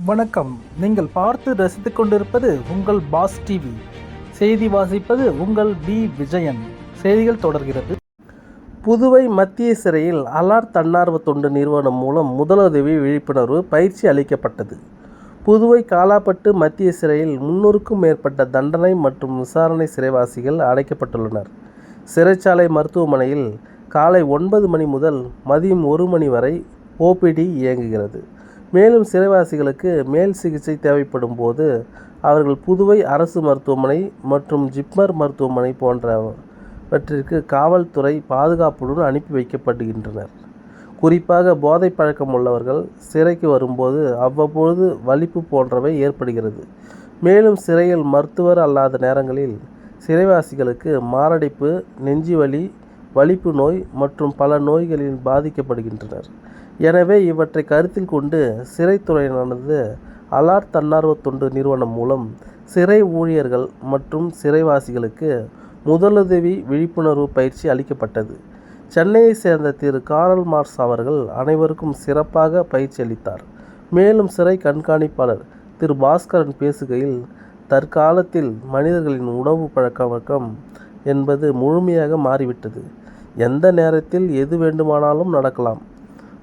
வணக்கம். நீங்கள் பார்த்து ரசித்து கொண்டிருப்பது உங்கள் பாஸ் டிவி. செய்தி வாசிப்பது உங்கள் பி. விஜயன். செய்திகள் தொடர்கிறது. புதுவை மத்திய சிறையில் அலார் தன்னார்வ தொண்டு நிறுவனம் மூலம் முதலுதவி விழிப்புணர்வு பயிற்சி அளிக்கப்பட்டது. புதுவை காலாப்பட்டு மத்திய சிறையில் முன்னூறுக்கும் மேற்பட்ட தண்டனை மற்றும் விசாரணை சிறைவாசிகள் அடைக்கப்பட்டுள்ளனர். சிறைச்சாலை மருத்துவமனையில் காலை ஒன்பது மணி முதல் மதியம் ஒரு மணி வரை ஓபிடி இயங்குகிறது. மேலும் சிறைவாசிகளுக்கு மேல் சிகிச்சை தேவைப்படும் போது அவர்கள் புதுவை அரசு மருத்துவமனை மற்றும் ஜிப்மர் மருத்துவமனை போன்றவற்றிற்கு காவல்துறை பாதுகாப்புடன் அனுப்பி வைக்கப்படுகின்றனர். குறிப்பாக போதை பழக்கம் உள்ளவர்கள் சிறைக்கு வரும்போது அவ்வப்பொழுது வலிப்பு போன்றவை ஏற்படுகிறது. மேலும் சிறையில் மருத்துவர் அல்லாத நேரங்களில் சிறைவாசிகளுக்கு மாரடைப்பு நெஞ்சுவலி வலிப்பு நோய் மற்றும் பல நோய்களில் பாதிக்கப்படுகின்றனர். எனவே இவற்றை கருத்தில் கொண்டு சிறைத்துறையினரானது அலாட் தன்னார்வ தொண்டு நிறுவனம் மூலம் சிறை ஊழியர்கள் மற்றும் சிறைவாசிகளுக்கு முதலுதவி விழிப்புணர்வு பயிற்சி அளிக்கப்பட்டது. சென்னையைச் சேர்ந்த திரு. காரல் மார்ஸ் அவர்கள் அனைவருக்கும் சிறப்பாக பயிற்சி அளித்தார். மேலும் சிறை கண்காணிப்பாளர் திரு. பாஸ்கரன் பேசுகையில் தற்காலத்தில் மனிதர்களின் உணவு பழக்க வழக்கம் என்பது முழுமையாக மாறிவிட்டது. எந்த நேரத்தில் எது வேண்டுமானாலும் நடக்கலாம்.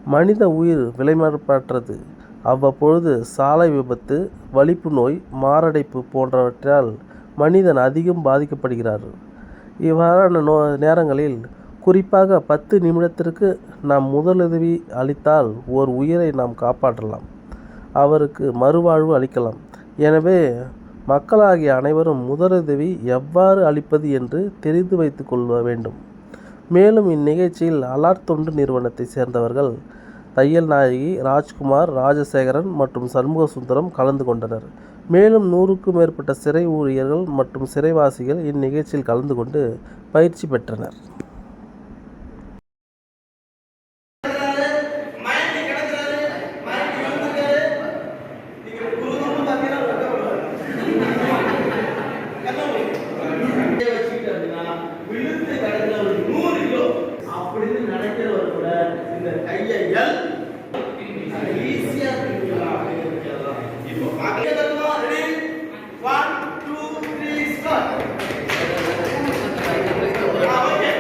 மனித உயிர் விலைமதிப்பற்றது அவ்வப்பொழுது சாலை விபத்து வலிப்பு நோய் மாரடைப்பு போன்றவற்றால் மனிதன் அதிகம் பாதிக்கப்படுகிறார். இவ்வாறான நோ நேரங்களில் குறிப்பாக பத்து நிமிடத்திற்கு நாம் முதலுதவி அளித்தால் ஓர் உயிரை நாம் காப்பாற்றலாம். அவருக்கு மறுவாழ்வு அளிக்கலாம். எனவே மக்களாகிய அனைவரும் முதலுதவி எவ்வாறு அளிப்பது என்று தெரிந்து வைத்து கொள்ள வேண்டும். மேலும் இந்நிகழ்ச்சியில் அலாட் தொண்டு நிறுவனத்தை சேர்ந்தவர்கள் தையல் நாயகி ராஜ்குமார் ராஜசேகரன் மற்றும் சண்முக சுந்தரம் கலந்து கொண்டனர். மேலும் நூறுக்கும் மேற்பட்ட சிறை ஊழியர்கள் மற்றும் சிறைவாசிகள் இந்நிகழ்ச்சியில் கலந்து கொண்டு பயிற்சி பெற்றனர். எல் ஈஸியா தூக்கலாம் இப்போ பார்க்கலாம் ready? One two three start okay.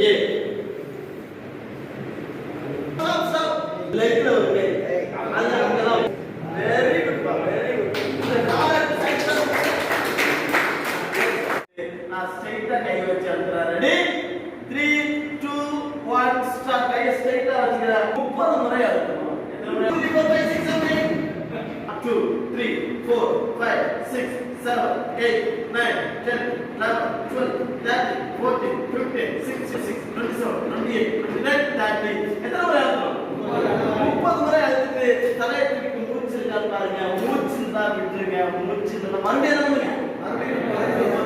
ఏ? లైఫ్లో ఉన్నాయి వెరీ గుడ్ వెరీ గుడ్ నా స్ట్రైట్గా కై వచ్చి అంటారా ready three two one start కై స్ట్రైట్గా వచ్చి కదా ముప్పది మురై two three four five six seven eight nine ten eleven twelve thirteen fourteen fifteen முப்பது முறை அழுத்து தலையை தூக்கி மூச்சு இருக்கான்னு பாருங்க மூச்சு இருந்தா விட்டுருங்க மூச்சு இருந்தா மறுபடியும் மறுபடியும்